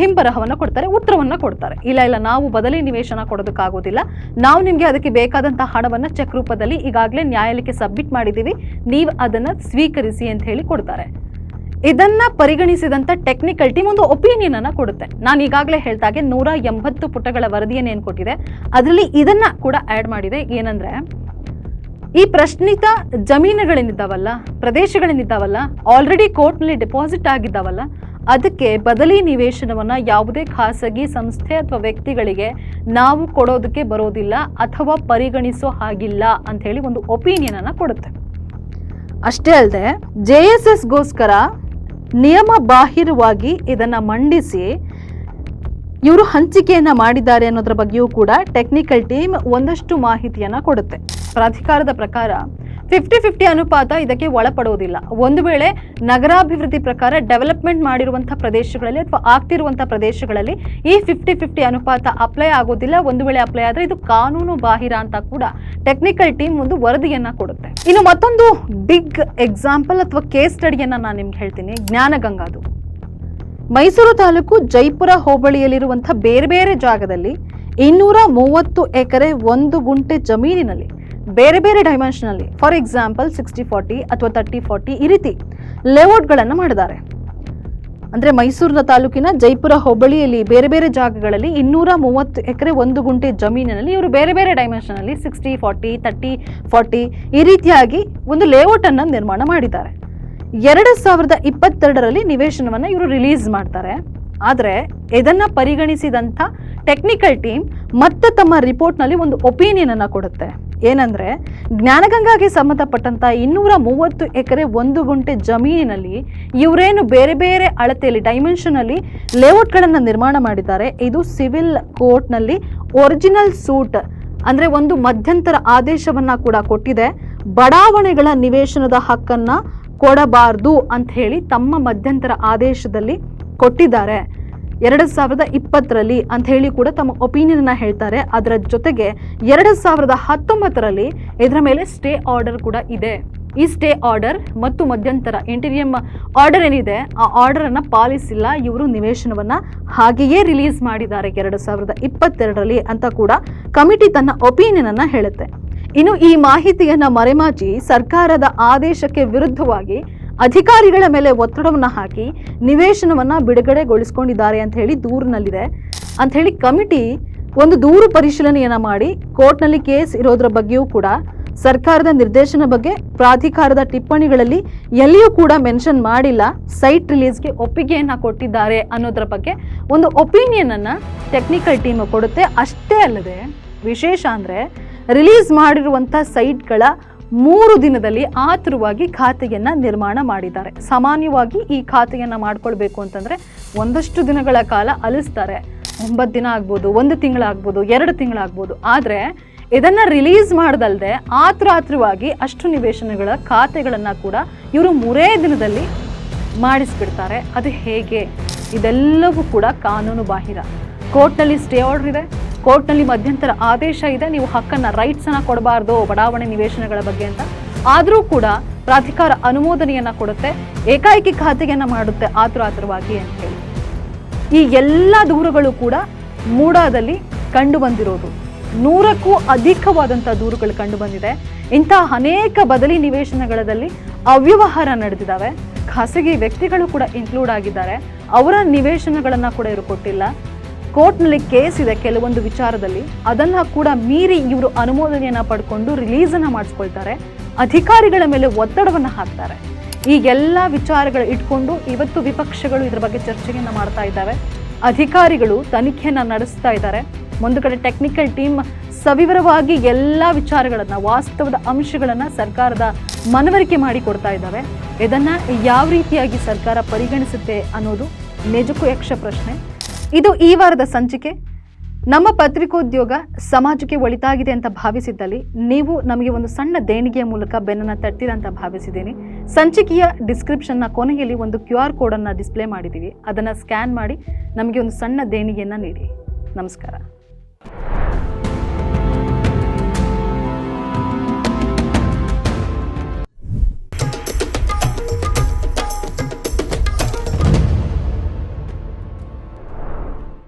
ಹಿಂಬರಹವನ್ನ ಕೊಡ್ತಾರೆ, ಉತ್ತರವನ್ನ ಕೊಡ್ತಾರೆ. ಇಲ್ಲ ಇಲ್ಲ, ನಾವು ಬದಲಿ ನಿವೇಶನ ಕೊಡೋದಕ್ಕಾಗೋದಿಲ್ಲ. ನಾವು ನಿಮಗೆ ಅದಕ್ಕೆ ಬೇಕಾದಂತಹ ಹಣವನ್ನ ಚೆಕ್ ರೂಪದಲ್ಲಿ ಈಗಾಗಲೇ ನ್ಯಾಯಾಲಯಕ್ಕೆ ಸಬ್ಮಿಟ್ ಮಾಡಿದ್ದೀವಿ. ನೀವು ಅದನ್ನ ಸ್ವೀಕರಿಸಿ ಅಂತ ಹೇಳಿ ಕೊಡ್ತಾರೆ. ಇದನ್ನ ಪರಿಗಣಿಸಿದಂತ ಟೆಕ್ನಿಕಲ್ ಟೀಮ್ ಒಂದು ಒಪಿನಿಯನ್ ಅನ್ನ ಕೊಡುತ್ತೆ. ನಾನು ಈಗಾಗಲೇ ಹೇಳ್ದಾಗೆ ನೂರ ಎಂಬತ್ತು ಪುಟಗಳ ವರದಿಯನ್ನು ಏನು ಕೊಟ್ಟಿದೆ, ಅದರಲ್ಲಿ ಇದನ್ನ ಕೂಡ ಆಡ್ ಮಾಡಿದೆ. ಏನಂದ್ರೆ, ಈ ಪ್ರಶ್ನಿತ ಜಮೀನುಗಳೇನಿದ್ದಾವಲ್ಲ ಪ್ರದೇಶಗಳೇನಿದ್ದಾವಲ್ಲ ಆಲ್ರೆಡಿ ಕೋರ್ಟ್ನಲ್ಲಿ ಡೆಪಾಸಿಟ್ ಆಗಿದ್ದಾವಲ್ಲ, ಅದಕ್ಕೆ ಬದಲಿ ನಿವೇಶನವನ್ನ ಯಾವುದೇ ಖಾಸಗಿ ಸಂಸ್ಥೆ ಅಥವಾ ವ್ಯಕ್ತಿಗಳಿಗೆ ನಾವು ಕೊಡೋದಕ್ಕೆ ಬರೋದಿಲ್ಲ ಅಥವಾ ಪರಿಗಣಿಸೋ ಹಾಗಿಲ್ಲ ಅಂತ ಹೇಳಿ ಒಂದು ಒಪಿನಿಯನ್ ಅನ್ನ ಕೊಡುತ್ತೆ. ಅಷ್ಟೇ ಅಲ್ಲದೆ ಜೆ ಎಸ್ ಎಸ್ಗೋಸ್ಕರ ನಿಯಮ ಬಾಹಿರವಾಗಿ ಇದನ್ನು ಮಂಡಿಸಿ ಇವರು ಹಂಚಿಕೆಯನ್ನು ಮಾಡಿದ್ದಾರೆ ಅನ್ನೋದ್ರ ಬಗ್ಗೆಯೂ ಕೂಡ ಟೆಕ್ನಿಕಲ್ ಟೀಮ್ ಒಂದಷ್ಟು ಮಾಹಿತಿಯನ್ನು ಕೊಡುತ್ತೆ. ಪ್ರಾಧಿಕಾರದ ಪ್ರಕಾರ ಫಿಫ್ಟಿ ಫಿಫ್ಟಿ ಅನುಪಾತ ಇದಕ್ಕೆ ಒಳಪಡುವುದಿಲ್ಲ. ಒಂದು ವೇಳೆ ನಗರಾಭಿವೃದ್ಧಿ ಪ್ರಕಾರ ಡೆವಲಪ್ಮೆಂಟ್ ಮಾಡಿರುವಂತಹ ಪ್ರದೇಶಗಳಲ್ಲಿ ಅಥವಾ ಆಗ್ತಿರುವಂತಹ ಪ್ರದೇಶಗಳಲ್ಲಿ ಈ ಫಿಫ್ಟಿ ಫಿಫ್ಟಿ ಅನುಪಾತ ಅಪ್ಲೈ ಆಗೋದಿಲ್ಲ ಒಂದು ವೇಳೆ ಅಪ್ಲೈ ಆದರೆ ಇದು ಕಾನೂನು ಬಾಹಿರ ಅಂತ ಕೂಡ ಟೆಕ್ನಿಕಲ್ ಟೀಮ್ ಒಂದು ವರದಿಯನ್ನ ಕೊಡುತ್ತೆ. ಇನ್ನು ಮತ್ತೊಂದು ಬಿಗ್ ಎಕ್ಸಾಂಪಲ್ ಅಥವಾ ಕೇಸ್ ಸ್ಟಡಿಯನ್ನ ನಾನು ನಿಮ್ಗೆ ಹೇಳ್ತೀನಿ. ಜ್ಞಾನಗಂಗಾದು ಮೈಸೂರು ತಾಲೂಕು ಜೈಪುರ ಹೋಬಳಿಯಲ್ಲಿರುವಂತಹ ಬೇರೆ ಬೇರೆ ಜಾಗದಲ್ಲಿ ಇನ್ನೂರ ಮೂವತ್ತು ಎಕರೆ ಒಂದು ಗುಂಟೆ ಜಮೀನಿನಲ್ಲಿ ಬೇರೆ ಬೇರೆ ಡೈಮೆನ್ಷನಲ್ಲಿ ಫಾರ್ ಎಕ್ಸಾಂಪಲ್ ಸಿಕ್ಸ್ಟಿ ಫಾರ್ಟಿ ಅಥವಾ ತರ್ಟಿ ಫಾರ್ಟಿ ಈ ರೀತಿ ಲೇಔಟ್ಗಳನ್ನು ಮಾಡಿದ್ದಾರೆ. ಅಂದರೆ ಮೈಸೂರಿನ ತಾಲೂಕಿನ ಜೈಪುರ ಹೋಬಳಿಯಲ್ಲಿ ಬೇರೆ ಬೇರೆ ಜಾಗಗಳಲ್ಲಿ ಇನ್ನೂರ ಮೂವತ್ತು ಎಕರೆ ಒಂದು ಗುಂಟೆ ಜಮೀನಿನಲ್ಲಿ ಇವರು ಬೇರೆ ಬೇರೆ ಡೈಮೆನ್ಷನಲ್ಲಿ ಸಿಕ್ಸ್ಟಿ ಫಾರ್ಟಿ ತರ್ಟಿ ಫಾರ್ಟಿ ಈ ರೀತಿಯಾಗಿ ಒಂದು ಲೇಔಟ್ ಅನ್ನು ನಿರ್ಮಾಣ ಮಾಡಿದ್ದಾರೆ. ಎರಡು ಸಾವಿರದ ಇಪ್ಪತ್ತೆರಡರಲ್ಲಿ ನಿವೇಶನವನ್ನು ಇವರು ರಿಲೀಸ್ ಮಾಡ್ತಾರೆ. ಆದರೆ ಇದನ್ನು ಪರಿಗಣಿಸಿದಂಥ ಟೆಕ್ನಿಕಲ್ ಟೀಮ್ ಮತ್ತೆ ತಮ್ಮ ರಿಪೋರ್ಟ್ನಲ್ಲಿ ಒಂದು ಒಪಿನಿಯನ್ ಅನ್ನ ಕೊಡುತ್ತೆ. ಏನಂದ್ರೆ, ಜ್ಞಾನಗಂಗಾಗೆ ಸಂಬಂಧಪಟ್ಟಂಥ ಇನ್ನೂರ ಮೂವತ್ತು ಎಕರೆ ಒಂದು ಗುಂಟೆ ಜಮೀನಿನಲ್ಲಿ ಇವರೇನು ಬೇರೆ ಬೇರೆ ಅಳತೆಯಲ್ಲಿ ಡೈಮೆನ್ಷನ್ ಅಲ್ಲಿ ಲೇಔಟ್ಗಳನ್ನು ನಿರ್ಮಾಣ ಮಾಡಿದ್ದಾರೆ. ಇದು ಸಿವಿಲ್ ಕೋರ್ಟ್ನಲ್ಲಿ ಒರಿಜಿನಲ್ ಸೂಟ್ ಅಂದ್ರೆ ಒಂದು ಮಧ್ಯಂತರ ಆದೇಶವನ್ನ ಕೂಡ ಕೊಟ್ಟಿದೆ. ಬಡಾವಣೆಗಳ ನಿವೇಶನದ ಹಕ್ಕನ್ನ ಕೊಡಬಾರ್ದು ಅಂತ ಹೇಳಿ ತಮ್ಮ ಮಧ್ಯಂತರ ಆದೇಶದಲ್ಲಿ ಕೊಟ್ಟಿದ್ದಾರೆ. ಎರಡು ಸಾವಿರದ ಇಪ್ಪತ್ತರಲ್ಲಿ ಅಂತ ಹೇಳಿ ಕೂಡ ತಮ್ಮ ಒಪಿನಿಯನ್ ಹೇಳ್ತಾರೆ. ಅದರ ಜೊತೆಗೆ ಎರಡು ಸಾವಿರದ ಹತ್ತೊಂಬತ್ತರಲ್ಲಿ ಇದರ ಮೇಲೆ ಸ್ಟೇ ಆರ್ಡರ್ ಕೂಡ ಇದೆ. ಈ ಸ್ಟೇ ಆರ್ಡರ್ ಮತ್ತು ಮಧ್ಯಂತರ ಇಂಟೀರಿಯಂ ಆರ್ಡರ್ ಏನಿದೆ, ಆ ಆರ್ಡರ್ ಅನ್ನ ಪಾಲಿಸಿಲ್ಲ. ಇವರು ನಿವೇಶನವನ್ನ ಹಾಗೆಯೇ ರಿಲೀಸ್ ಮಾಡಿದ್ದಾರೆ ಎರಡು ಸಾವಿರದ ಇಪ್ಪತ್ತೆರಡರಲ್ಲಿ ಅಂತ ಕೂಡ ಕಮಿಟಿ ತನ್ನ ಒಪಿನಿಯನ್ ಅನ್ನ ಹೇಳುತ್ತೆ. ಇನ್ನು ಈ ಮಾಹಿತಿಯನ್ನ ಮರೆಮಾಚಿ ಸರ್ಕಾರದ ಆದೇಶಕ್ಕೆ ವಿರುದ್ಧವಾಗಿ ಅಧಿಕಾರಿಗಳ ಮೇಲೆ ಒತ್ತಡವನ್ನು ಹಾಕಿ ನಿವೇಶನವನ್ನು ಬಿಡುಗಡೆಗೊಳಿಸ್ಕೊಂಡಿದ್ದಾರೆ ಅಂತ ಹೇಳಿ ದೂರಿನಲ್ಲಿದೆ. ಅಂತ ಹೇಳಿ ಕಮಿಟಿ ಒಂದು ದೂರು ಪರಿಶೀಲನೆಯನ್ನು ಮಾಡಿ ಕೋರ್ಟ್ನಲ್ಲಿ ಕೇಸ್ ಇರೋದ್ರ ಬಗ್ಗೆಯೂ ಕೂಡ ಸರ್ಕಾರದ ನಿರ್ದೇಶನ ಬಗ್ಗೆ ಪ್ರಾಧಿಕಾರದ ಟಿಪ್ಪಣಿಗಳಲ್ಲಿ ಎಲ್ಲಿಯೂ ಕೂಡ ಮೆನ್ಷನ್ ಮಾಡಿಲ್ಲ. ಸೈಟ್ ರಿಲೀಸ್ಗೆ ಒಪ್ಪಿಗೆಯನ್ನು ಕೊಟ್ಟಿದ್ದಾರೆ ಅನ್ನೋದ್ರ ಬಗ್ಗೆ ಒಂದು ಒಪಿನಿಯನ್ ಅನ್ನ ಟೆಕ್ನಿಕಲ್ ಟೀಮ್ ಕೊಡುತ್ತೆ. ಅಷ್ಟೇ ಅಲ್ಲದೆ ವಿಶೇಷ ಅಂದ್ರೆ ರಿಲೀಸ್ ಮಾಡಿರುವಂಥ ಸೈಟ್ಗಳ ಮೂರು ದಿನದಲ್ಲಿ ಆತುರವಾಗಿ ಖಾತೆಯನ್ನ ನಿರ್ಮಾಣ ಮಾಡಿದ್ದಾರೆ. ಸಾಮಾನ್ಯವಾಗಿ ಈ ಖಾತೆಯನ್ನ ಮಾಡ್ಕೊಳ್ಬೇಕು ಅಂತಂದ್ರೆ ಒಂದಷ್ಟು ದಿನಗಳ ಕಾಲ ಅಲಿಸ್ತಾರೆ. ಒಂಬತ್ತು ದಿನ ಆಗ್ಬೋದು, ಒಂದು ತಿಂಗಳಾಗ್ಬೋದು ಎರಡು ತಿಂಗಳಾಗ್ಬೋದು ಆದರೆ ಇದನ್ನ ರಿಲೀಸ್ ಮಾಡ್ದಲ್ದೆ ಆತ್ರಾತ್ರವಾಗಿ ಅಷ್ಟು ನಿವೇಶನಗಳ ಖಾತೆಗಳನ್ನ ಕೂಡ ಇವರು ಮೂರೇ ದಿನದಲ್ಲಿ ಮಾಡಿಸ್ಬಿಡ್ತಾರೆ. ಅದು ಹೇಗೆ? ಇದೆಲ್ಲವೂ ಕೂಡ ಕಾನೂನು ಬಾಹಿರ ಕೋರ್ಟ್ನಲ್ಲಿ ಸ್ಟೇ ಆರ್ಡರ್ ಇದೆ. ಕೋರ್ಟ್ನಲ್ಲಿ ಮಧ್ಯಂತರ ಆದೇಶ ಇದೆ. ನೀವು ಹಕ್ಕನ್ನ ರೈಟ್ಸ್ ಅನ್ನ ಕೊಡಬಾರ್ದು, ಬಡಾವಣೆ ನಿವೇಶನಗಳ ಬಗ್ಗೆ ಅಂತ. ಆದರೂ ಕೂಡ ಪ್ರಾಧಿಕಾರ ಅನುಮೋದನೆಯನ್ನ ಕೊಡುತ್ತೆ, ಏಕಾಏಕಿ ಖಾತೆಯನ್ನ ಮಾಡುತ್ತೆ ಆತುರ ಆತುರವಾಗಿ ಅಂತ ಹೇಳಿ. ಈ ಎಲ್ಲ ದೂರುಗಳು ಕೂಡ ಮೂಡಾದಲ್ಲಿ ಕಂಡು ಬಂದಿರೋದು. ನೂರಕ್ಕೂ ಅಧಿಕವಾದಂಥ ದೂರುಗಳು ಕಂಡು ಬಂದಿದೆ. ಇಂತಹ ಅನೇಕ ಬದಲಿ ನಿವೇಶನಗಳಲ್ಲಿ ಅವ್ಯವಹಾರ ನಡೆದಿದ್ದಾವೆ. ಖಾಸಗಿ ವ್ಯಕ್ತಿಗಳು ಕೂಡ ಇನ್ಕ್ಲೂಡ್ ಆಗಿದ್ದಾರೆ. ಅವರ ನಿವೇಶನಗಳನ್ನ ಕೂಡ ಇವರು ಕೊಟ್ಟಿಲ್ಲ. ಕೋರ್ಟ್ನಲ್ಲಿ ಕೇಸ್ ಇದೆ ಕೆಲವೊಂದು ವಿಚಾರದಲ್ಲಿ. ಅದನ್ನ ಕೂಡ ಮೀರಿ ಇವರು ಅನುಮೋದನೆಯನ್ನ ಪಡ್ಕೊಂಡು ರಿಲೀಸನ್ನ ಮಾಡಿಸ್ಕೊಳ್ತಾರೆ. ಅಧಿಕಾರಿಗಳ ಮೇಲೆ ಒತ್ತಡವನ್ನ ಹಾಕ್ತಾರೆ. ಈ ಎಲ್ಲ ವಿಚಾರಗಳು ಇಟ್ಕೊಂಡು ಇವತ್ತು ವಿಪಕ್ಷಗಳು ಇದರ ಬಗ್ಗೆ ಚರ್ಚೆಯನ್ನ ಮಾಡ್ತಾ ಇದ್ದಾವೆ. ಅಧಿಕಾರಿಗಳು ತನಿಖೆಯನ್ನ ನಡೆಸ್ತಾ ಇದ್ದಾರೆ. ಒಂದು ಕಡೆ ಟೆಕ್ನಿಕಲ್ ಟೀಮ್ ಸವಿವರವಾಗಿ ಎಲ್ಲ ವಿಚಾರಗಳನ್ನ, ವಾಸ್ತವದ ಅಂಶಗಳನ್ನ ಸರ್ಕಾರದ ಮನವರಿಕೆ ಮಾಡಿ ಕೊಡ್ತಾ ಇದ್ದಾವೆ. ಇದನ್ನ ಯಾವ ರೀತಿಯಾಗಿ ಸರ್ಕಾರ ಪರಿಗಣಿಸುತ್ತೆ ಅನ್ನೋದು ನಿಜಕ್ಕೂ ಯಕ್ಷ ಪ್ರಶ್ನೆ. ಇದು ಈ ವಾರದ ಸಂಚಿಕೆ. ನಮ್ಮ ಪತ್ರಿಕೋದ್ಯೋಗ ಸಮಾಜಕ್ಕೆ ಒಳಿತಾಗಿದೆ ಅಂತ ಭಾವಿಸಿದ್ದಲ್ಲಿ ನೀವು ನಮಗೆ ಒಂದು ಸಣ್ಣ ದೇಣಿಗೆಯ ಮೂಲಕ ಬೆನ್ನನ್ನು ತಟ್ಟಿರ ಅಂತ ಭಾವಿಸಿದ್ದೀನಿ. ಸಂಚಿಕೆಯ ಡಿಸ್ಕ್ರಿಪ್ಷನ್ನ ಕೊನೆಯಲ್ಲಿ ಒಂದು ಕ್ಯೂ ಆರ್ ಕೋಡನ್ನು ಡಿಸ್ಪ್ಲೇ ಮಾಡಿದ್ದೀವಿ. ಅದನ್ನು ಸ್ಕ್ಯಾನ್ ಮಾಡಿ ನಮಗೆ ಒಂದು ಸಣ್ಣ ದೇಣಿಗೆಯನ್ನು ನೀಡಿ. ನಮಸ್ಕಾರ.